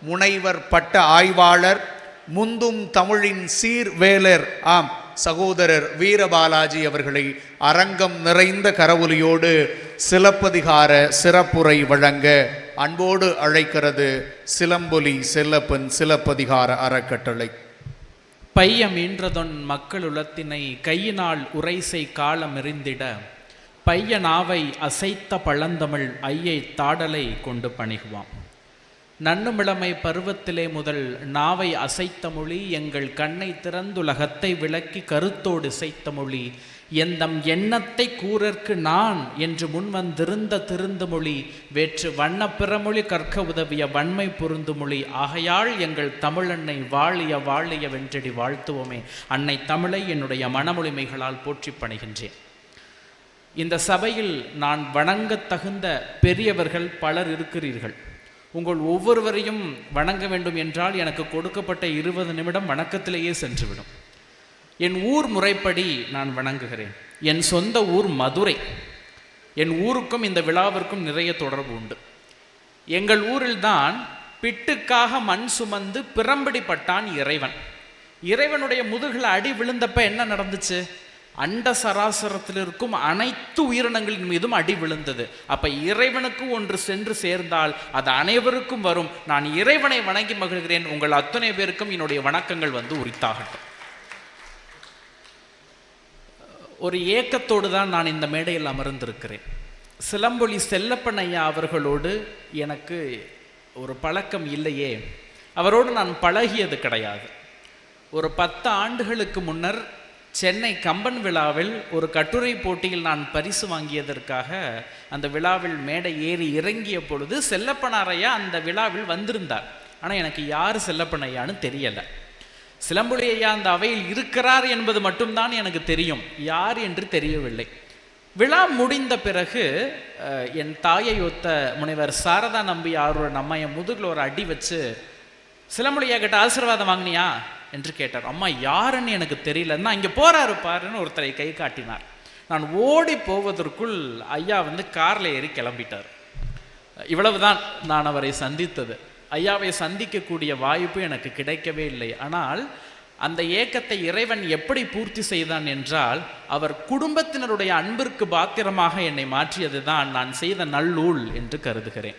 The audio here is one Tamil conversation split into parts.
முனைவர் பட்ட ஆய்வாளர் முந்தும் தமிழின் சீர்வேலர். ஆம் சகோதரர் வீரபாலாஜி அவர்களை அரங்கம் நிறைந்த கரவொலியோடு சிலப்பதிகார சிறப்புரை வழங்க அன்போடு அழைக்கிறது சிலம்பொலி செல்லப்பன் சிலப்பதிகார அறக்கட்டளை. பைய மீன்றதொன் உலத்தினை கையினால் உரைசை காலம் எறிந்திட பைய நாவை அசைத்த பழந்தமிழ் ஐயை தாடலை கொண்டு பணிகுவாம். நன்னுமிளமை பருவத்திலே முதல் நாவை அசைத்த மொழி எங்கள் கண்ணை திறந்துலகத்தை விளக்கி கருத்தோடு இசைத்த மொழி எந்தம் எண்ணத்தை கூறற்கு நான் என்று முன்வந்திருந்த திருந்து மொழி வேற்று வண்ண பிறமொழி கற்க உதவிய வன்மை பொருந்து மொழி ஆகையால் எங்கள் தமிழன்னை வாழிய வாழிய வென்றடி வாழ்த்துவோமே. அன்னை தமிழை என்னுடைய மனமொழிமைகளால் போற்றி பணிகின்றேன். இந்த சபையில் நான் வணங்கத் தகுந்த பெரியவர்கள் பலர் இருக்கிறீர்கள். உங்கள் ஒவ்வொருவரையும் வணங்க வேண்டும் என்றால் எனக்கு கொடுக்கப்பட்ட இருபது நிமிடம் வணக்கத்திலேயே சென்றுவிடும். என் ஊர் முறைப்படி நான் வணங்குகிறேன். என் சொந்த ஊர் மதுரை. என் ஊருக்கும் இந்த விழாவிற்கும் நிறைய தொடர்பு உண்டு. எங்கள் ஊரில்தான் பிட்டுக்காக மண் சுமந்து பிரம்படிப்பட்டான் இறைவன். இறைவனுடைய முதுகில் அடி விழுந்தப்ப என்ன நடந்துச்சு? அண்ட சராசரத்தில் இருக்கும் அனைத்து உயிரினங்களின் மீதும் அடி விழுந்தது. அப்ப இறைவனுக்கு ஒன்று சென்று சேர்ந்தால் அது அனைவருக்கும் வரும். நான் இறைவனை வணங்கி மகிழ்கிறேன். உங்கள் அத்தனை பேருக்கும் என்னுடைய வணக்கங்கள் வந்து உரித்தாகட்டும். ஒரு ஏக்கத்தோடு தான் நான் இந்த மேடையில் அமர்ந்திருக்கிறேன். சிலம்பொலி செல்லப்பன் அவர்களோடு எனக்கு ஒரு பழக்கம் இல்லையே. அவரோடு நான் பழகியது கிடையாது. ஒரு பத்து ஆண்டுகளுக்கு முன்னர் சென்னை கம்பன் விழாவில் ஒரு கட்டுரை போட்டியில் நான் பரிசு வாங்கியதற்காக அந்த விழாவில் மேடை ஏறி இறங்கிய பொழுது செல்லப்பனாரையா அந்த விழாவில் வந்திருந்தார். ஆனால் எனக்கு யார் செல்லப்பனையான்னு தெரியலை. சிலம்புலி ஐயா அந்த அவையில் இருக்கிறார் என்பது மட்டும்தான் எனக்கு தெரியும். யார் என்று தெரியவில்லை. விழா முடிந்த பிறகு என் தாயை ஒத்த முனைவர் சாரதா நம்பி அவரோட நம்ம என் முதுகில் ஒரு அடி வச்சு சிலம்புலியா கிட்ட ஆசீர்வாதம் வாங்கினியா? என்று கேட்டார். அம்மா யாருன்னு எனக்கு தெரியலன்னா இங்கே போறாரு பாருன்னு ஒருத்தரை கை காட்டினார். நான் ஓடி போவதற்குள் ஐயா வந்து காரில் ஏறி கிளம்பிட்டார். இவ்வளவுதான் நான் அவரை சந்தித்தது. ஐயாவை சந்திக்கக்கூடிய வாய்ப்பு எனக்கு கிடைக்கவே இல்லை. ஆனால் அந்த ஏக்கத்தை இறைவன் எப்படி பூர்த்தி செய்தான் என்றால் அவர் குடும்பத்தினருடைய அன்பிற்கு பாத்திரமாக என்னை மாற்றியது தான் நான் செய்த நல்லூல் என்று கருதுகிறேன்.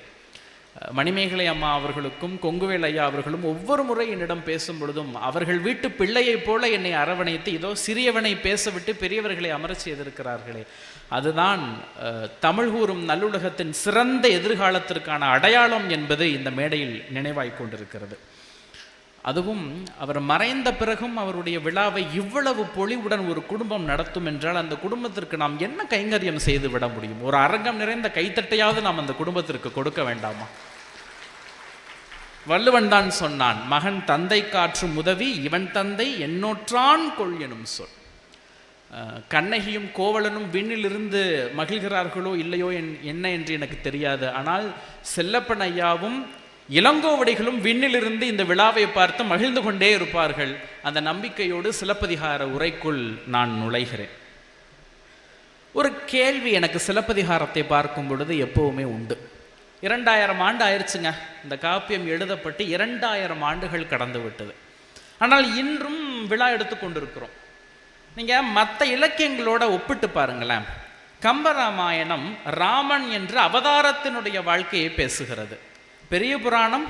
மணிமேகலை அம்மா அவர்களுக்கும் கொங்குவேல் ஐயா அவர்களும் ஒவ்வொரு முறை என்னிடம் பேசும் பொழுதும் அவர்கள் வீட்டு பிள்ளையைப் போல என்னை அரவணைத்து இதோ சிறியவனை பேசவிட்டு பெரியவர்களை அமரச் செய்திருக்கிறார்களே. அதுதான் தமிழ் கூறும் நல்லுலகத்தின் சிறந்த எதிர்காலத்திற்கான அடையாளம் என்பது இந்த மேடையில் நினைவாய்க் கொண்டிருக்கிறது. அதுவும் அவர் மறைந்த பிறகும் அவருடைய விழாவை இவ்வளவு பொலிவுடன் ஒரு குடும்பம் நடத்தும் என்றால் அந்த குடும்பத்திற்கு நாம் என்ன கைங்கரியம் செய்து விட முடியும்? ஒரு அரங்கம் நிறைந்த கைத்தட்டையாவது நாம் அந்த குடும்பத்திற்கு கொடுக்க வேண்டாமா? வள்ளுவன் தான் சொன்னான் மகன் தந்தை காற்றும் உதவி இவன் தந்தை எண்ணோற்றான் கொள் எனும் சொல். கண்ணகியும் கோவலனும் விண்ணிலிருந்து மகிழ்கிறார்களோ இல்லையோ என் என்ன என்று எனக்கு தெரியாது. ஆனால் செல்லப்பன் ஐயாவும் இளங்கோவடிகளும் விண்ணிலிருந்து இந்த விழாவை பார்த்து மகிழ்ந்து கொண்டே இருப்பார்கள். அந்த நம்பிக்கையோடு சிலப்பதிகார உரைக்குள் நான் நுழைகிறேன். ஒரு கேள்வி எனக்கு சிலப்பதிகாரத்தை பார்க்கும் பொழுது எப்பவுமே உண்டு. இரண்டாயிரம் ஆண்டு ஆயிடுச்சுங்க. இந்த காப்பியம் எழுதப்பட்டு இரண்டாயிரம் ஆண்டுகள் கடந்து விட்டது. ஆனால் இன்றும் விழா எடுத்து கொண்டிருக்கிறோம். நீங்கள் மற்ற இலக்கியங்களோட ஒப்பிட்டு பாருங்களேன். கம்பராமாயணம் ராமன் என்ற அவதாரத்தினுடைய வாழ்க்கையை பேசுகிறது. பெரிய புராணம்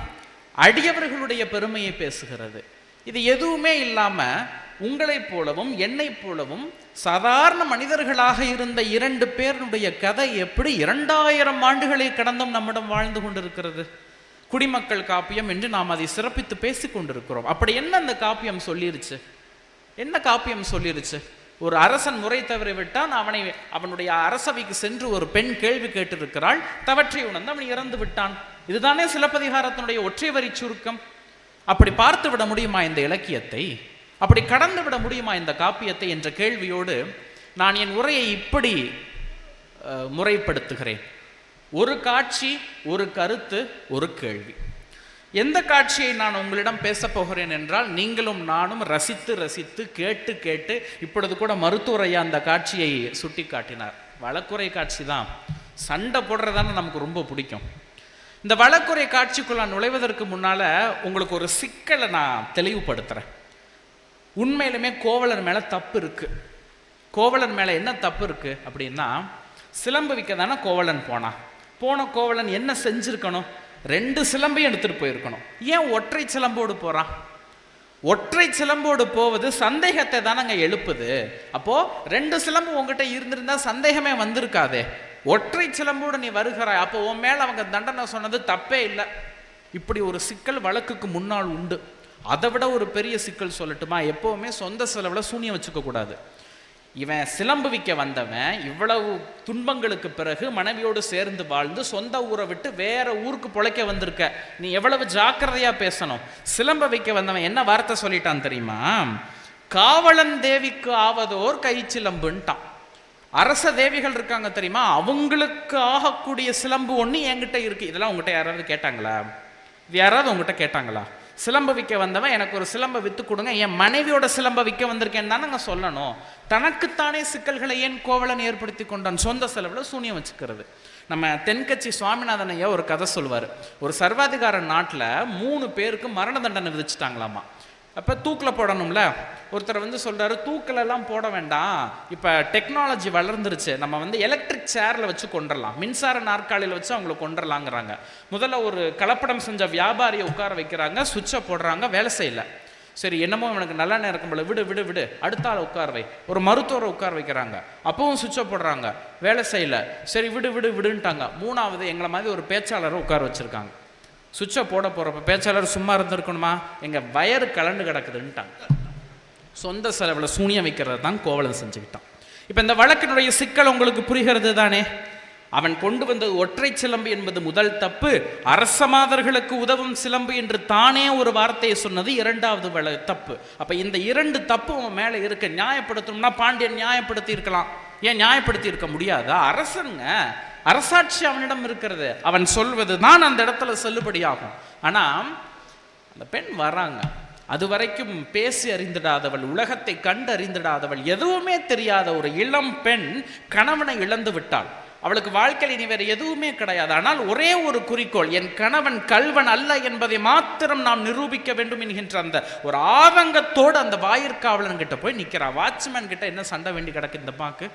அடியவர்களுடைய பெருமையை பேசுகிறது. இது எதுவுமே இல்லாமல் உங்களைப் போலவும் என்னைப் போலவும் சாதாரண மனிதர்களாக இருந்த இரண்டு பேருடைய கதை எப்படி இரண்டாயிரம் ஆண்டுகளை கடந்தும் நம்மிடம் வாழ்ந்து கொண்டிருக்கிறது? குடிமக்கள் காப்பியம் என்று நாம் அதை சிறப்பித்து பேசிக் கொண்டிருக்கிறோம். அப்படி என்ன அந்த காப்பியம் சொல்லிருச்சு? என்ன காப்பியம் சொல்லிருச்சு? ஒரு அரசன் முறை தவறி விட்டான் அவனை அவனுடைய அரசவைக்கு சென்று ஒரு பெண் கேள்வி கேட்டிருக்கிறாள் தவற்றை உணர்ந்து அவன் இறந்து விட்டான். இதுதானே சிலப்பதிகாரத்தினுடைய ஒற்றை வரி சுருக்கம்? அப்படி பார்த்து விட முடியுமா இந்த இலக்கியத்தை? அப்படி கடந்து விட முடியுமா இந்த காப்பியத்தை என்ற கேள்வியோடு நான் என் உரையை இப்படி முறைப்படுத்துகிறேன். ஒரு காட்சி ஒரு கருத்து ஒரு கேள்வி. எந்த காட்சியை நான் உங்களிடம் பேசப் போகிறேன் என்றால் நீங்களும் நானும் ரசித்து ரசித்து கேட்டு கேட்டு இப்பொழுது கூட மருத்துவர் ஐயா அந்த காட்சியை சுட்டி காட்டினார். வழக்குறை காட்சி தான். சண்டை போடுறதான நமக்கு ரொம்ப பிடிக்கும். இந்த வழக்குறை காட்சிக்குள்ள நுழைவதற்கு முன்னால உங்களுக்கு ஒரு சிக்கலை நான் தெளிவுபடுத்துகிறேன் உண்மையிலுமே கோவலன் மேல தப்பு இருக்கு. கோவலன் மேல என்ன தப்பு இருக்கு அப்படின்னா சிலம்பு விற்க தானே கோவலன் போனான். போன கோவலன் என்ன செஞ்சிருக்கணும்? ரெண்டு சிலம்பையும் எடுத்துகிட்டு போயிருக்கணும். ஏன் ஒற்றை சிலம்போடு போகிறான் ஒற்றை சிலம்போடு போவது சந்தேகத்தை தானங்க எழுப்புது. அப்போது ரெண்டு சிலம்பு உங்ககிட்ட இருந்திருந்தா சந்தேகமே வந்திருக்காதே. ஒற்றை சிலம்போடு நீ வருகிறாய். அப்போ உன் மேலே அவங்க தண்டனை சொன்னது தப்பே இல்லை. இப்படி ஒரு சிக்கல் வழக்குக்கு முன்னால் உண்டு. அதை விட ஒரு பெரிய சிக்கல் சொல்லட்டுமா? எப்போவுமே சொந்த செலவில் சூனியம் வச்சுக்கக்கூடாது. இவன் சிலம்பு விற்க வந்தவன் இவ்வளவு துன்பங்களுக்கு பிறகு மனைவியோடு சேர்ந்து வாழ்ந்து சொந்த ஊரை விட்டு வேற ஊருக்கு பொழைக்க வந்திருக்க. நீ எவ்வளவு ஜாக்கிரதையா பேசணும். சிலம்ப வைக்க வந்தவன் என்ன வார்த்தை சொல்லிட்டான் தெரியுமா? காவலன் தேவிக்கு ஆவதோர் கை சிலம்புன்ட்டான் அரச தேவிகள் இருக்காங்க தெரியுமா? அவங்களுக்கு ஆகக்கூடிய சிலம்பு ஒன்று என்கிட்ட இருக்கு. இதெல்லாம் உங்ககிட்ட யாராவது கேட்டாங்களா? இது யாராவது உங்ககிட்ட கேட்டாங்களா? சிலம்ப விற்க வந்தவன் எனக்கு ஒரு சிலம்ப விற்று கொடுங்க என் மனைவியோட சிலம்ப விற்க வந்திருக்கேன்னு நாங்கள் சொல்லணும். தனக்குத்தானே சிக்கல்களை ஏன் கோவலன் ஏற்படுத்தி கொண்டான்? சொந்த செலவில் சூனியம் வச்சுக்கிறது. நம்ம தென்கட்சி சுவாமிநாதன் ஐயா ஒரு கதை சொல்வார் ஒரு சர்வாதிகார நாட்டில் மூணு பேருக்கு மரண தண்டனை விதிச்சிட்டாங்களாமா. அப்போ தூக்கில் போடணும்ல. ஒருத்தர் வந்து சொல்கிறாரு தூக்கிலெல்லாம் போட வேண்டாம். இப்போ டெக்னாலஜி வளர்ந்துருச்சு. நம்ம வந்து எலக்ட்ரிக் சேரில் வச்சு கொண்டுடலாம் மின்சார நாற்காலியில் வச்சு அவங்கள கொண்டுடலாங்கிறாங்க முதல்ல ஒரு கலப்படம் செஞ்ச வியாபாரியை உட்கார வைக்கிறாங்க. சுவிட்சை போடுறாங்க. வேலை செய்யல. சரி என்னமோ எனக்கு நல்லா நேரம் போல விடு விடு விடு. அடுத்த ஆள் உட்கார வை. ஒரு மருத்துவரை உட்கார வைக்கிறாங்க. அப்பவும் சுவிட்சை போடுறாங்க. வேலை செய்யல. சரி விடு விடு விடுன்ட்டாங்க. மூணாவது எங்களை மாதிரி ஒரு பேச்சாளரை உட்கார வச்சுருக்காங்க. சுவிட்சை போட போகிறப்ப பேச்சாளர் சும்மா இருந்திருக்கணுமா? எங்கள் வயறு கலண்டு கிடக்குதுன்ட்டாங்க சொந்த செலவில் சூனியம் வைக்கிறது தான் கோவலன் செஞ்சுக்கிட்டான். இப்போ இந்த வழக்கினுடைய சிக்கல் உங்களுக்கு புரிகிறது தானே? அவன் கொண்டு வந்தது ஒற்றை சிலம்பு என்பது முதல் தப்பு. அரச மாதர்களுக்கு உதவும் சிலம்பு என்று தானே ஒரு வார்த்தையை சொன்னது இரண்டாவது தப்பு. அப்போ இந்த இரண்டு தப்பு அவன் மேலே இருக்க நியாயப்படுத்தணும்னா பாண்டியன் நியாயப்படுத்தி இருக்கலாம் ஏன் நியாயப்படுத்தி இருக்க முடியாதா? அரசனுங்க. அரசாட்சி அவனிடம் இருக்கிறது. அவன் சொல்வது தான் அந்த இடத்துல செல்லுபடியாகும். ஆனால் அந்த பெண் வராங்க. அது வரைக்கும் பேசி அறிந்திடாதவள் உலகத்தை கண்டு அறிந்திடாதவள் எதுவுமே தெரியாத ஒரு இளம் பெண் கணவனை இழந்து விட்டாள். அவளுக்கு வாழ்க்கையில் இனி வேறு எதுவுமே கிடையாது. ஆனால் ஒரே ஒரு குறிக்கோள் என் கணவன் கல்வன் அல்ல என்பதை மாத்திரம் நாம் நிரூபிக்க வேண்டும் என்கின்ற அந்த ஒரு ஆதங்கத்தோடு அந்த வாயிற்காவலன் கிட்ட போய் நிற்கிறான் வாட்ச்மேன் கிட்ட என்ன சண்டை வேண்டி கிடக்கு இந்த பாக்கு?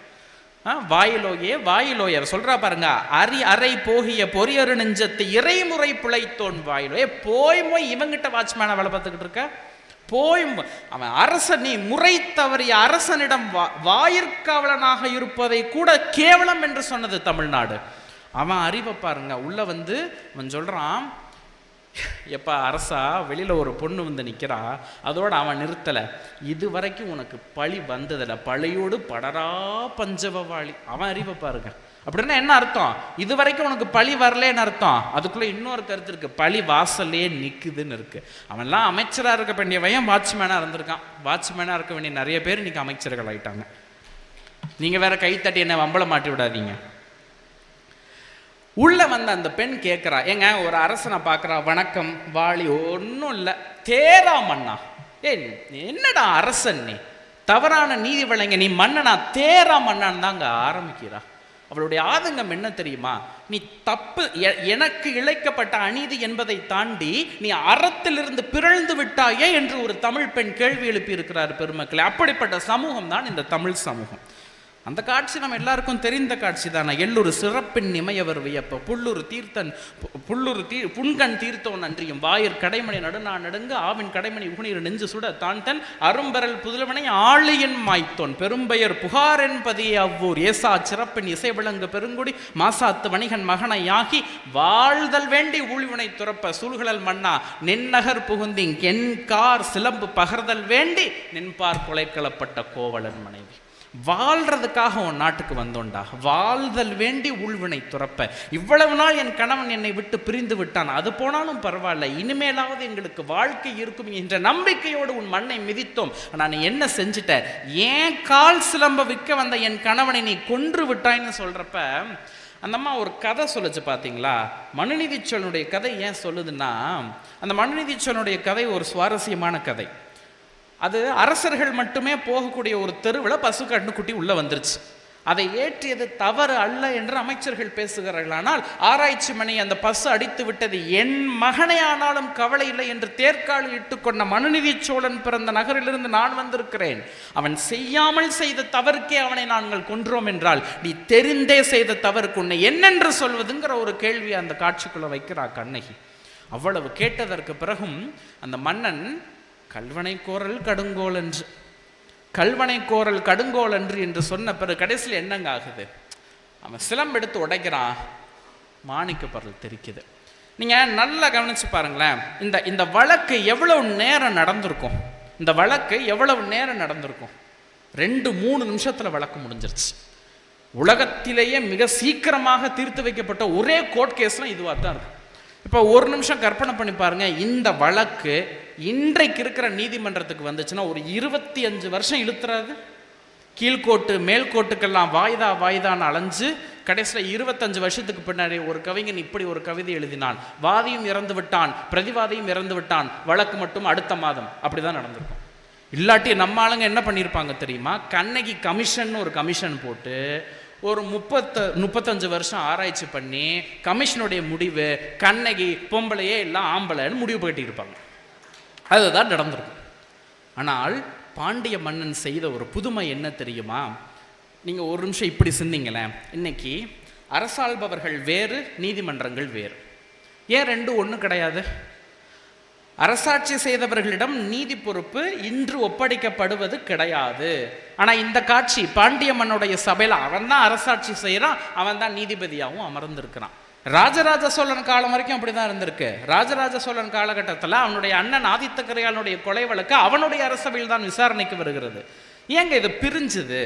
வாயிலோயே வாயிலோயர் சொல்றா பாருங்க அரி அறை போகிய பொரியரு நெஞ்சத்து இறைமுறை பிழைத்தோன் வாயிலோயே. போய் போய் இவங்கிட்ட வாட்ச்மேனை வேலை பார்த்துக்கிட்டு இருக்க? போய் அவன் அரசன் நீ முறை தவறிய அரசனிடம் வா வாயிற்காவலனாக இருப்பதை கூட கேவலம் என்று சொன்னது தமிழ்நாடு. அவன் அறிவை பாருங்க உள்ள வந்து அவன் சொல்றான் எப்பா அரசா வெளியில் ஒரு பொண்ணு வந்து நிற்கிறா அதோடு அவன் நிறுத்தலை. இது வரைக்கும் உனக்கு பழி வந்ததில்லை. பழியோடு படரா பஞ்சவவாளி. அவன் அறிவை பாருங்க. அப்படின்னா என்ன அர்த்தம்? இது வரைக்கும் உனக்கு பழி வரலன்னு அர்த்தம். அதுக்குள்ள இன்னொரு கருத்து இருக்கு. பழி வாசல்லே நிற்குதுன்னு இருக்கு. அவன்லாம் அமைச்சராக இருக்க வேண்டியவன் வாட்ச்மேனாக இருந்திருக்கான். வாட்ச்மேனாக இருக்க வேண்டிய நிறைய பேர் இன்னைக்கு அமைச்சர்கள் ஆயிட்டாங்க. நீங்கள் வேற கைத்தட்டி என்ன வம்பளை மாட்டி விடாதீங்க. உள்ளே வந்த அந்த பெண் கேட்குறா ஏங்க ஒரு அரசனை பார்க்குறா வணக்கம் வாளி ஒன்றும் இல்லை தேரா மன்னா. ஏ என்னடா அரசன் நீ? தவறான நீதி வழங்க நீ மன்னனா தேரா மன்னான்னு தாங்க ஆரம்பிக்கிறா. அவளுடைய ஆதங்கம் என்ன தெரியுமா? நீ தப்பு எ- எனக்கு இழைக்கப்பட்ட அநீதி என்பதை தாண்டி நீ அறத்திலிருந்து பிறழ்ந்து விட்டாயே என்று ஒரு தமிழ் பெண் கேள்வி எழுப்பியிருக்கிறார் பெருமக்களே. அப்படிப்பட்ட சமூகம் தான் இந்த தமிழ் சமூகம். அந்த காட்சி நம்ம எல்லாருக்கும் தெரிந்த காட்சி தானே? எள்ளூர் சிறப்பின் இமையவர் வியப்ப. புள்ளூர் தீர்த்தன் பு- தீ புன்கண் தீர்த்தோன் நன்றியும் வாயிற் கடைமணி நடுநா நடுங்க ஆவின் கடைமணி உகுநீர் நெஞ்சு சுட தான் தன் அரும்பரல் புதுலவனை ஆழியன் மாய்த்தோன். பெரும்பெயர் புகாரென் பதிய அவ்வூர். ஏசா சிறப்பின் இசை விளங்கு பெருங்குடி. மாசாத்து வணிகன் மகனை வாழ்தல் வேண்டி ஊழ்வினை துறப்ப சூழ்கழல் மன்னா. நின்னகர் புகுந்திங் கென்கார் சிலம்பு பகர்தல் வேண்டி நின்பார் கொலைக்களப்பட்ட கோவலன் மனைவி. வாழ்றதுக்காக உன் நாட்டுக்கு வந்தோண்டா. வாழ்தல் வேண்டி உள்வினை துறப்ப. இவ்வளவு நாள் என் கணவன் என்னை விட்டு பிரிந்து விட்டான். அது போனாலும் பரவாயில்ல. இனிமேலாவது எங்களுக்கு வாழ்க்கை இருக்கும் என்ற நம்பிக்கையோடு உன் மண்ணை மிதித்தோம். நான் நீ என்ன செஞ்சிட்ட? ஏன் கால் சிலம்ப விற்க வந்த என் கணவனை நீ கொன்று விட்டாய்ன்னு சொல்றப்ப அந்த அம்மா ஒரு கதை சொல்லுச்சு பார்த்தீங்களா மனுநீதிச்சோழனுடைய கதை ஏன் சொல்லுதுன்னா அந்த மனுநீதிச்சோழனுடைய கதை ஒரு சுவாரஸ்யமான கதை. அது அரசர்கள் மட்டுமே போகக்கூடிய ஒரு தெருவில் பசு கண்ணுக்குட்டி உள்ளே வந்துருச்சு. அதை ஏற்றியது தவறு அல்ல என்று அமைச்சர்கள் பேசுகிறார்கள். ஆனால் ஆராய்ச்சி மணி அந்த பசு அடித்து விட்டது என் மகனே ஆனாலும் கவலை இல்லை என்று தேர்காலில் இட்டுக்கொண்ட மனுநிதி சோழன் பிறந்த நகரிலிருந்து நான் வந்திருக்கிறேன். அவன் செய்யாமல் செய்த தவறுக்கே அவனை நாங்கள் கொன்றோம் என்றால் நீ தெரிந்தே செய்த தவறுக்கு உன்னை என்னென்று சொல்வதுங்கிற ஒரு கேள்வியை அந்த காட்சிக்குள்ளே வைக்கிறா கண்ணகி. அவ்வளவு கேட்டதற்கு பிறகும் அந்த மன்னன் கல்வனை கோரல் கடுங்கோல் என்று. கல்வனை கோரல் கடுங்கோல் என்று என்று சொன்ன பிறகு கடைசியில் என்னங்க ஆகுது? அவன் சிலம்பு எடுத்து உடைக்கிறான். மாணிக்க பொருள் தெரிக்குது. நீங்கள் நல்லா கவனிச்சு பாருங்களேன். இந்த இந்த வழக்கு எவ்வளவு நேரம் நடந்திருக்கும்? இந்த வழக்கு எவ்வளவு நேரம் நடந்திருக்கும்? ரெண்டு மூணு நிமிஷத்தில் வழக்கு முடிஞ்சிருச்சு. உலகத்திலேயே மிக சீக்கிரமாக தீர்த்து வைக்கப்பட்ட ஒரே கோர்ட் கேஸ்லாம் இதுவாக தான் இருக்கும் இப்போ ஒரு நிமிஷம் கற்பனை பண்ணி பாருங்க. இந்த வழக்கு இன்றைக்கு இருக்கிற நீதிமன்றத்துக்கு வந்துச்சுன்னா ஒரு இருபத்தி அஞ்சு வருஷம் இழுத்துறாது. கீழ்கோட்டு மேல்கோட்டுக்கெல்லாம் வாய்தா வாய்தான்னு அலைஞ்சு கடைசியில் இருபத்தஞ்சு வருஷத்துக்கு பின்னாடி ஒரு கவிஞன் இப்படி ஒரு கவிதை எழுதினான். வாதியும் இறந்து விட்டான் பிரதிவாதியும் இறந்து விட்டான். வழக்கு மட்டும் அடுத்த மாதம். அப்படிதான் நடந்திருக்கும். இல்லாட்டி நம்ம ஆளுங்க என்ன பண்ணியிருப்பாங்க தெரியுமா? கண்ணகி கமிஷன் ஒரு கமிஷன் போட்டு ஒரு முப்பத்த முப்பத்தஞ்சு வருஷம் ஆராய்ச்சி பண்ணி கமிஷனுடைய முடிவு கண்ணகி பொம்பளையே எல்லாம் ஆம்பளைன்னு முடிவு பண்ணியிருப்பாங்க அதுதான் நடந்திருக்கும். ஆனால் பாண்டிய மன்னன் செய்த ஒரு புதுமை என்ன தெரியுமா? நீங்கள் ஒரு நிமிஷம் இப்படி சிந்திங்களேன். இன்னைக்கு அரசாள்பவர்கள் வேறு நீதிமன்றங்கள் வேறு. ஏன் ரெண்டு ஒன்றும் கிடையாது? அரசாட்சி செய்தவர்களிடம் நீதி பொறுப்பு இன்று ஒப்படைக்கப்படுவது கிடையாது. ஆனால் இந்த காட்சி பாண்டிய மன்னுடைய சபையில அவன் தான் அரசாட்சி செய்கிறான் அவன் தான் நீதிபதியாகவும் அமர்ந்திருக்கிறான். ராஜராஜ சோழன் காலம் வரைக்கும் அப்படிதான் இருந்திருக்கு. ராஜராஜ சோழன் காலகட்டத்தில் அவனுடைய அண்ணன் ஆதித்த கரிகாலனுடைய கொலை வழக்கு அவனுடைய அரசவையில் தான் விசாரணைக்கு வருகிறது. ஏங்க இது பிரிஞ்சுது?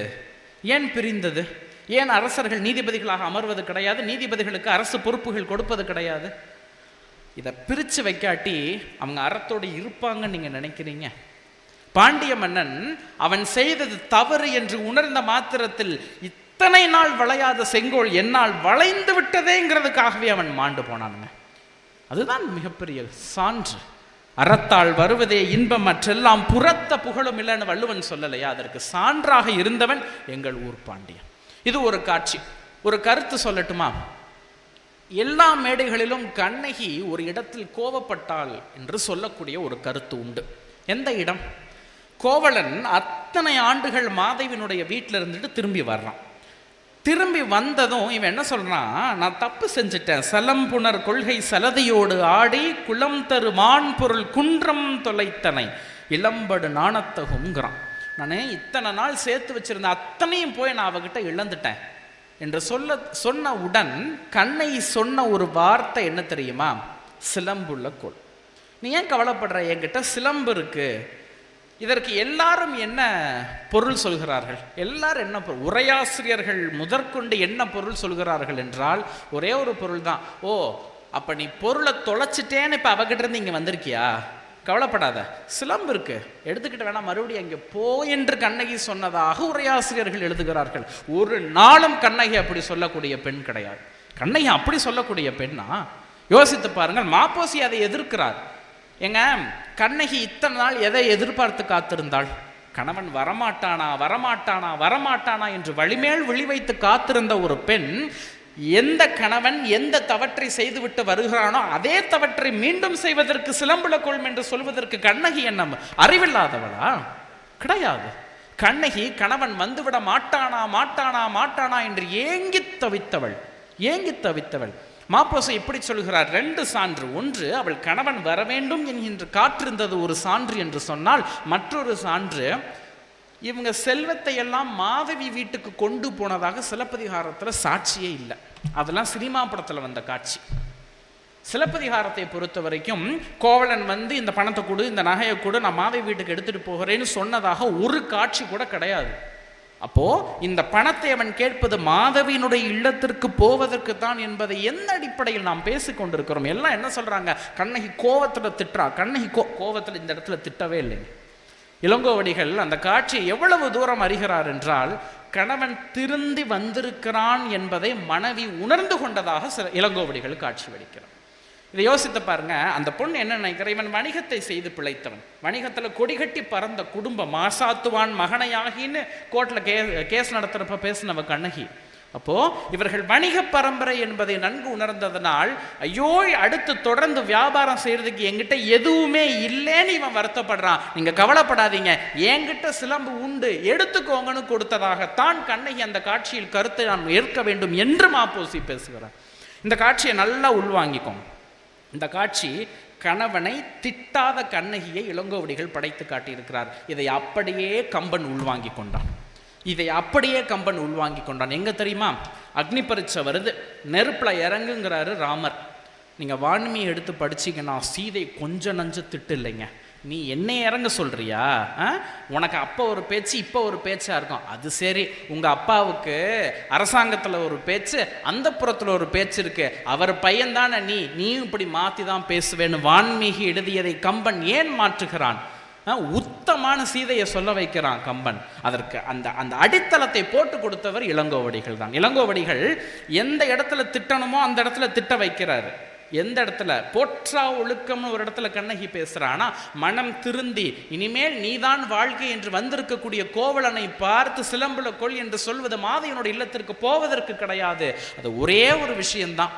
ஏன் பிரிந்தது? ஏன் அரசர்கள் நீதிபதிகளாக அமர்வது கிடையாது? நீதிபதிகளுக்கு அரசு பொறுப்புகள் கொடுப்பது கிடையாது? இதை பிரித்து வைக்காட்டி அவங்க அறத்தோடு இருப்பாங்கன்னு நீங்கள் நினைக்கிறீங்க? பாண்டிய மன்னன் அவன் செய்தது தவறு என்று உணர்ந்த மாத்திரத்தில் இத்தனை நாள் வளையாத செங்கோல் என்னால் வளைந்து விட்டதேங்கிறதுக்காகவே அவன் மாண்டு போனானுங்க. அதுதான் மிகப்பெரிய சான்று. அறத்தால் வருவதே இன்பம் மற்றெல்லாம் புறத்த புகழும் இல்லைன்னு வள்ளுவன் சொல்லலையா? அதற்கு சான்றாக இருந்தவன் எங்கள் ஊர் பாண்டியன். இது ஒரு காட்சி. ஒரு கருத்து சொல்லட்டுமா? எல்லா மேடைகளிலும் கண்ணகி ஒரு இடத்தில் கோவப்பட்டாள் என்று சொல்லக்கூடிய ஒரு கருத்து உண்டு. எந்த இடம்? கோவலன் அத்தனை ஆண்டுகள் மாதவினுடைய வீட்டில் இருந்துட்டு திரும்பி வர்றான். திரும்பி வந்ததும் இவன் என்ன சொல்கிறான் நான் தப்பு செஞ்சிட்டேன். சலம்புணர் கொள்கை சலதியோடு ஆடி குளம் தரு மான் பொருள் குன்றம் தொலைத்தனை. இளம்படு நாணத்தகுங்கிறான் நான் இத்தனை நாள் சேர்த்து வச்சிருந்த அத்தனையும் போய் நான் அவகிட்ட இழந்துட்டேன். என்று சொல்ல சொன்ன உடன் கண்ணை சொன்ன ஒரு வார்த்தை என்ன தெரியுமா? சிலம்புள்ள கோள் நீ ஏன் கவலைப்படுற? என்கிட்ட சிலம்பு இருக்கு. இதற்கு எல்லாரும் என்ன பொருள் சொல்கிறார்கள்? எல்லாரும் என்ன பொருள் உரையாசிரியர்கள் முதற்கொண்டு என்ன பொருள் சொல்கிறார்கள் என்றால் ஒரே ஒரு பொருள் தான். ஓ அப்போ நீ பொருளை தொலைச்சிட்டேன்னு இப்போ அவகிட்ட இருந்து இங்கே வந்திருக்கியா? கவலைப்படாத சிலம்பு இருக்கு. எடுத்துக்கிட்டு வேணா மறுபடியும் அங்கே போ என்று கண்ணகி சொன்னதாக உரையாசிரியர்கள் எழுதுகிறார்கள். ஒரு நாளும் கண்ணகி அப்படி சொல்லக்கூடிய பெண் கிடையாது. கண்ணகி அப்படி சொல்லக்கூடிய பெண்ணா? யோசித்து பாருங்கள் மாப்போசி அதை எதிர்க்கிறார். ஏங்க கண்ணகி இத்தனை நாள் எதை எதிர்பார்த்து காத்திருந்தாள்? கணவன் வரமாட்டானா வரமாட்டானா வரமாட்டானா என்று வழிமேல் விழி வைத்து காத்திருந்த ஒரு பெண் எந்த கணவன் எந்த தவற்றை செய்துவிட்டு வருகிறானோ அதே தவற்றை மீண்டும் செய்வதற்கு சிலம்புல கொள்ளும் என்று சொல்வதற்கு கண்ணகி என்ன அறிவில்லாதவளா? கிடையாது. கண்ணகி கணவன் வந்துவிட மாட்டானா மாட்டானா மாட்டானா என்று ஏங்கி தவித்தவள் ஏங்கி தவித்தவள். மாப்போசை எப்படி சொல்கிறார்? ரெண்டு சான்று. ஒன்று அவள் கணவன் வர வேண்டும் என்கின்ற காற்றிருந்தது ஒரு சான்று என்று சொன்னால் மற்றொரு சான்று இவங்க செல்வத்தை எல்லாம் மாதவி வீட்டுக்கு கொண்டு போனதாக சிலப்பதிகாரத்தில் சாட்சியே இல்லை. அதெல்லாம் சினிமா படத்தில் வந்த காட்சி. சிலப்பதிகாரத்தை பொறுத்த வரைக்கும் கோவலன் வந்து இந்த பணத்தை கொடு இந்த நகையை கொடு நான் மாதவி வீட்டுக்கு எடுத்துகிட்டு போகிறேன்னு சொன்னதாக ஒரு காட்சி கூட கிடையாது. அப்போ இந்த பணத்தை அவன் கேட்பது மாதவியினுடைய இல்லத்திற்கு போவதற்கு தான் என்பதை எந்த அடிப்படையில் நாம் பேசிக் கொண்டிருக்கிறோம்? எல்லாம் என்ன சொல்றாங்க? கண்ணகி கோவத்தில் திட்டுறா. கண்ணகி கோ கோவத்தில் இந்த இடத்துல திட்டவே இல்லைங்க. இளங்கோவடிகள் அந்த காட்சியை எவ்வளவு தூரம் அறிகிறார் என்றால் கணவன் திருந்தி வந்திருக்கிறான் என்பதை மனைவி உணர்ந்து கொண்டதாக சில இளங்கோவடிகள் காட்சி வடிக்கிறார் இதை யோசித்து பாருங்க அந்த பொண்ணு என்ன நினைக்கிற? இவன் வணிகத்தை செய்து பிழைத்தவன். வணிகத்தில் கொடிகட்டி பறந்த குடும்பம் மாசாத்துவான் மகனையாகின்னு கோர்ட்டில் கே கேஸ் நடத்துகிறப்ப பேசினவ கண்ணகி. அப்போ இவர்கள் வணிக பரம்பரை என்பதை நன்கு உணர்ந்ததனால் ஐயோ அடுத்து தொடர்ந்து வியாபாரம் செய்யறதுக்கு என்கிட்ட எதுவுமே இல்லைன்னு இவன் வருத்தப்படுறான். நீங்க கவலைப்படாதீங்க என்கிட்ட சிலம்பு உண்டு எடுத்துக்கோங்கன்னு கொடுத்ததாகத்தான் கண்ணகி அந்த காட்சியில் கருத்தை நான் ஏற்க வேண்டும் என்று மாப்போசி பேசுகிறார். இந்த காட்சியை நல்லா உள்வாங்கிக்கோங்க. இந்த காட்சி கணவனை திட்டாத கண்ணகியை இளங்கோவடிகள் படைத்து காட்டியிருக்கிறார். இதை அப்படியே கம்பன் உள்வாங்கி கொண்டான். இதை அப்படியே கம்பன் உள்வாங்கி கொண்டான். எங்கே தெரியுமா? அக்னி பரீட்சை வருது. நெருப்பில் இறங்குங்கிறாரு ராமர். நீங்கள் வான்மையை எடுத்து படிச்சீங்கன்னா சீதை கொஞ்சம் நஞ்ச திட்டு இல்லைங்க. நீ என்னை இறங்க சொல்றியா? ஆ? உனக்கு அப்போ ஒரு பேச்சு இப்போ ஒரு பேச்சாக இருக்கும். அது சரி. உங்கள் அப்பாவுக்கு அரசாங்கத்தில் ஒரு பேச்சு அந்த புறத்தில் ஒரு பேச்சு இருக்கு. அவர் பையன்தானே நீ. நீயும் இப்படி மாற்றி தான் பேசுவேன்னு வான்மீகி எழுதியதை கம்பன் ஏன் மாற்றுகிறான்? ஆ, உத்தமான சீதையை சொல்ல வைக்கிறான் கம்பன். அதற்கு அந்த அந்த அடித்தளத்தை போட்டு கொடுத்தவர் இளங்கோவடிகள் தான். இளங்கோவடிகள் எந்த இடத்துல திட்டணுமோ அந்த இடத்துல திட்ட வைக்கிறாரு. எந்த இடத்துல? போற்றா ஒழுக்கம்னு ஒரு இடத்துல கண்ணகி பேசுகிறானா மனம் திருந்தி இனிமேல் நீதான் வாழ்க்கை என்று வந்திருக்கக்கூடிய கோவலனை பார்த்து சிலம்புல கொள் என்று சொல்வது மாதையனோட இல்லத்திற்கு போவதற்கு கிடையாது. அது ஒரே ஒரு விஷயம்தான்.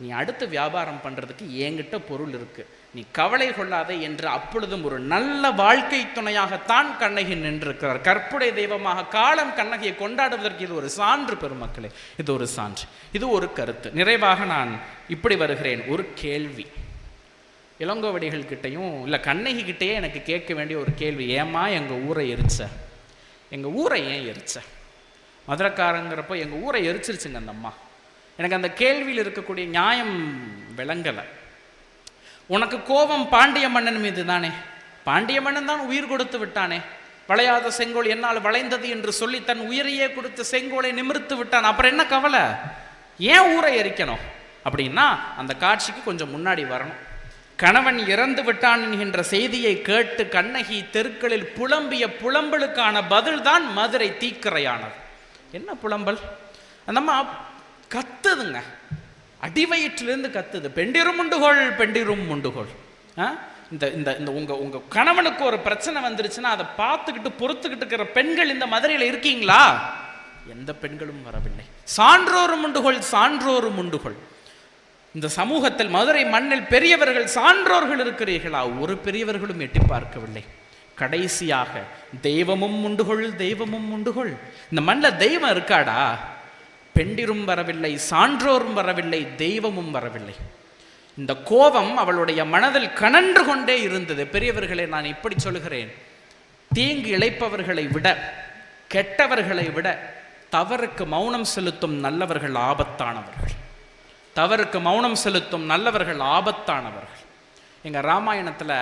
நீ அடுத்து வியாபாரம் பண்ணுறதுக்கு என்கிட்ட பொருள் இருக்குது நீ கவலை கொள்ளாதே என்று அப்பொழுதும் ஒரு நல்ல வாழ்க்கை துணையாகத்தான் கண்ணகி நின்றிருக்கிறார். கற்புடை தெய்வமாக காலம் கண்ணகியை கொண்டாடுவதற்கு இது ஒரு சான்று பெருமக்களே. இது ஒரு சான்று. இது ஒரு கருத்து. நிறைவாக நான் இப்படி வருகிறேன். ஒரு கேள்வி. இளங்கோவடிகள் கிட்டையும் இல்லை கண்ணகி கிட்டேயே எனக்கு கேட்க வேண்டிய ஒரு கேள்வி. ஏம்மா எங்கள் ஊரை எரிச்ச? எங்கள் ஊரை ஏன் எரிச்ச? மதுரக்காரங்கிறப்போ எங்கள் ஊரை எரிச்சிருச்சுங்க அந்த அம்மா. எனக்கு அந்த கேள்வியில் இருக்கக்கூடிய நியாயம் விளங்கலை. உனக்கு கோபம் பாண்டிய மன்னன் மீது தானே? பாண்டிய மன்னன் தான் உயிர் கொடுத்து விட்டானே. வளையாத செங்கோல் என்னால் வளைந்தது என்று சொல்லி தன் உயிரையே கொடுத்து செங்கோலை நிமிர்த்து விட்டான். அப்புறம் என்ன கவலை? ஏன் ஊரை எரிக்கணும்? அப்படின்னா அந்த காட்சிக்கு கொஞ்சம் முன்னாடி வரணும். கணவன் இறந்து விட்டான் என்கின்ற செய்தியை கேட்டு கண்ணகி தெருக்களில் புலம்பிய புலம்பலுக்கான பதில்தான் மதுரை தீக்கிரையானது. என்ன புலம்பல்? அந்தம்மா கத்துதுங்க. அடிவயிற்றிலிருந்து கத்துது. பெண்டிரும் உண்டுகோள் பெண்டிரும் உண்டுகோள். ஆ? இந்த இந்த இந்த உங்கள் உங்கள் கணவனுக்கு ஒரு பிரச்சனை வந்துருச்சுன்னா அதை பார்த்துக்கிட்டு பொறுத்துக்கிட்டு இருக்கிற பெண்கள் இந்த மதுரையில் இருக்கீங்களா? எந்த பெண்களும் வரவில்லை. சான்றோரும் உண்டுகோள் சான்றோரும் உண்டுகோள். இந்த சமூகத்தில் மதுரை மண்ணில் பெரியவர்கள் சான்றோர்கள் இருக்கிறீர்களா? ஒரு பெரியவர்களும் எட்டி பார்க்கவில்லை. கடைசியாக தெய்வமும் உண்டுகொள் தெய்வமும் உண்டுகொள். இந்த மண்ணில் தெய்வம் இருக்காடா? பெண்டிரும் வரவில்லை சான்றோரும் வரவில்லை தெய்வமும் வரவில்லை. இந்த கோபம் அவளுடைய மனதில் கனன்று கொண்டே இருந்தது. பெரியவர்களை நான் இப்படி சொல்கிறேன் தீங்கு இழைப்பவர்களை விட கெட்டவர்களை விட தவறுக்கு மௌனம் செலுத்தும் நல்லவர்கள் ஆபத்தானவர்கள். தவறுக்கு மௌனம் செலுத்தும் நல்லவர்கள் ஆபத்தானவர்கள். எங்கள் ராமாயணத்தில்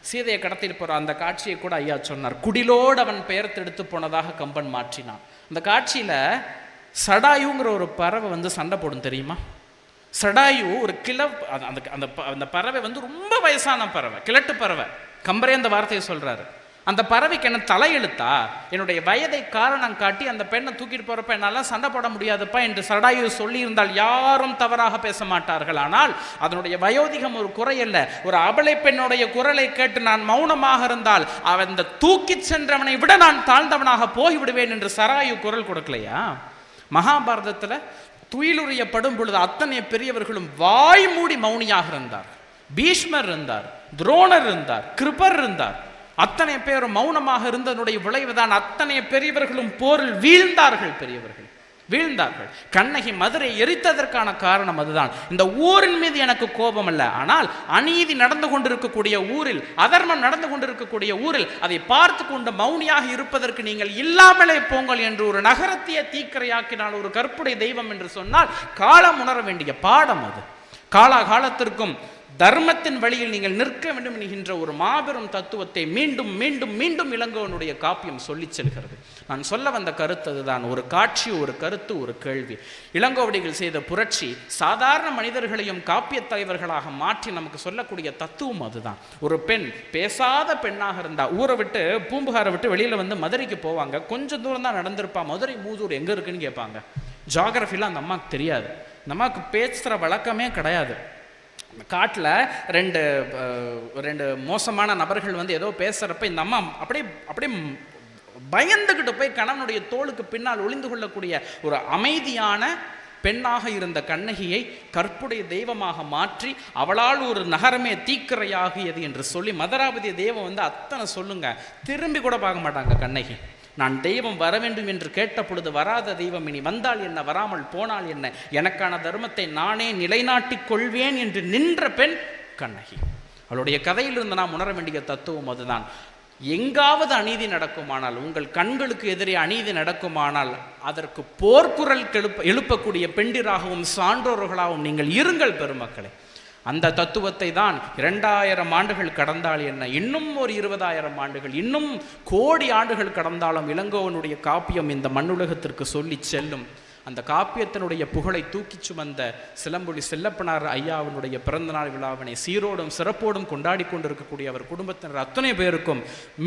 சீதையை கடத்திட்டு போகிற அந்த காட்சியை கூட ஐயா சொன்னார். குடிலோடு அவன் பெயர்த்து எடுத்து போனதாக கம்பன் மாற்றினான். அந்த காட்சியில் சடாயுங்கிற ஒரு பறவை வந்து சண்டை போடும் தெரியுமா? சடாயு ஒரு கிள அந்த அந்த- அந்த ப- அந்த பறவை வந்து ரொம்ப வயசான பறவை கிழட்டு பறவை. கம்பரே அந்த வார்த்தையை சொல்கிறாரு அந்த பறவைக்கு என்ன தலையெழுத்தா? என்னுடைய வயதை காரணம் காட்டி அந்த பெண்ணை தூக்கிட்டு போகிறப்ப என்னால் சண்டை போட முடியாதுப்பா என்று சடாயு சொல்லியிருந்தால் யாரும் தவறாக பேச மாட்டார்கள். ஆனால் அதனுடைய வயோதிகம் ஒரு குறையல்ல ஒரு அபலை பெண்ணுடைய குரலை கேட்டு நான் மௌனமாக இருந்தால் அவன் இந்த தூக்கிச் சென்றவனை விட நான் தாழ்ந்தவனாக போய்விடுவேன் என்று சராயு குரல் கொடுக்கலையா? மகாபாரதத்துல துயிலுரியப்படும் பொழுது அத்தனை பெரியவர்களும் வாய் மூடி மௌனியாக இருந்தார். பீஷ்மர் இருந்தார் துரோணர் இருந்தார் கிருபர் இருந்தார். அத்தனை பேரும் மௌனமாக இருந்ததனுடைய விளைவுதான் அத்தனை பெரியவர்களும் போரில் வீழ்ந்தார்கள் பெரியவர்கள். வீழ்ந்தார்கள். கண்ணகி மதுரை எரித்ததற்கான காரணம் அதுதான். இந்த ஊரின் மீது எனக்கு கோபம் அல்ல ஆனால் அநீதி நடந்து கொண்டிருக்கக்கூடிய ஊரில் அதர்மம் நடந்து கொண்டிருக்கக்கூடிய ஊரில் அதை பார்த்து கொண்டு மௌனியாக இருப்பதற்கு நீங்கள் இல்லாமலே போங்கள் என்று ஒரு நகரத்திய தீக்கரையாக்கினால் ஒரு கற்புடை தெய்வம் என்று சொன்னால் காலம் உணர வேண்டிய பாடம் அது. காலாகாலத்திற்கும் தர்மத்தின் வழியில் நீங்கள் நிற்க வேண்டும் என்கின்ற ஒரு மாபெரும் தத்துவத்தை மீண்டும் மீண்டும் மீண்டும் இளங்கோவனுடைய காப்பியம் சொல்லி செல்கிறது. நான் சொல்ல வந்த கருத்து அதுதான். ஒரு காட்சி ஒரு கருத்து ஒரு கேள்வி. இளங்கோவடிகள் செய்த புரட்சி சாதாரண மனிதர்களையும் காப்பியத் தலைவர்களாக மாற்றி நமக்கு சொல்லக்கூடிய தத்துவம் அதுதான். ஒரு பெண் பேசாத பெண்ணாக இருந்தா ஊரை விட்டு பூம்புகாரை விட்டு வெளியில வந்து மதுரைக்கு போவாங்க. கொஞ்சம் தூரம் தான் நடந்திருப்பா. மதுரை மூதூர் எங்க இருக்குன்னு கேட்பாங்க. ஜாகிரஃபிலாம் அந்த அம்மாவுக்கு தெரியாது. அந்த அம்மாவுக்கு பேசுகிற வழக்கமே கிடையாது. காட்டில் ரெண்டு ரெண்டு மோசமான நபர்கள் வந்து ஏதோ பேசுகிறப்ப இந்த அம்மா அப்படியே அப்படியே பயந்துக்கிட்டு போய் கணவனுடைய தோளுக்கு பின்னால் ஒளிந்து கொள்ளக்கூடிய ஒரு அமைதியான பெண்ணாக இருந்த கண்ணகியை கற்புடைய தெய்வமாக மாற்றி அவளால் ஒரு நகரமே தீக்கிரையாகியது என்று சொல்லி மதராபதி தெய்வம் வந்து அத்தனை சொல்லுங்க. திரும்பி கூட பார்க்க மாட்டாங்க கண்ணகி. நான் தெய்வம் வர வேண்டும் என்று கேட்ட பொழுது வராத தெய்வம் இனி வந்தால் என்ன வராமல் போனால் என்ன? எனக்கான தர்மத்தை நானே நிலைநாட்டிக் கொள்வேன் என்று நின்ற பெண் கண்ணகி. அவளுடைய கதையிலிருந்து நாம் உணர வேண்டிய தத்துவம் அதுதான். எங்காவது அநீதி நடக்குமானால் உங்கள் கண்களுக்கு எதிரே அநீதி நடக்குமானால் அதற்கு போர்க்குரல் எழுப்ப எழுப்பக்கூடிய பெண்டிராகவும் சான்றோர்களாகவும் நீங்கள் இருங்கள் பெருமக்களே. அந்த தத்துவத்தை தான் இரண்டாயிரம் ஆண்டுகள் கடந்தால் என்ன? இன்னும் ஒரு இருபதாயிரம் ஆண்டுகள் இன்னும் கோடி ஆண்டுகள் கடந்தாலும் இளங்கோவனுடைய காப்பியம் இந்த மண்ணுலகத்திற்கு சொல்லி செல்லும். அந்த காப்பியத்தினுடைய புகழை தூக்கிச் சுமந்த சிலம்பொலி செல்லப்பனார் ஐயாவினுடைய பிறந்தநாள் விழாவினை சீரோடும் சிறப்போடும் கொண்டாடி கொண்டிருக்கக்கூடிய அவர் குடும்பத்தினர் அத்தனை பேருக்கும்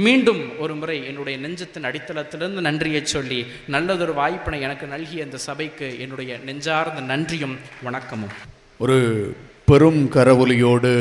மீண்டும் ஒரு முறை என்னுடைய நெஞ்சத்தின் அடித்தளத்திலிருந்து நன்றியை சொல்லி நல்லதொரு வாய்ப்பினை எனக்கு நல்கிய இந்த சபைக்கு என்னுடைய நெஞ்சார்ந்த நன்றியும் வணக்கமும். ஒரு பெரும் கரவொலியோடு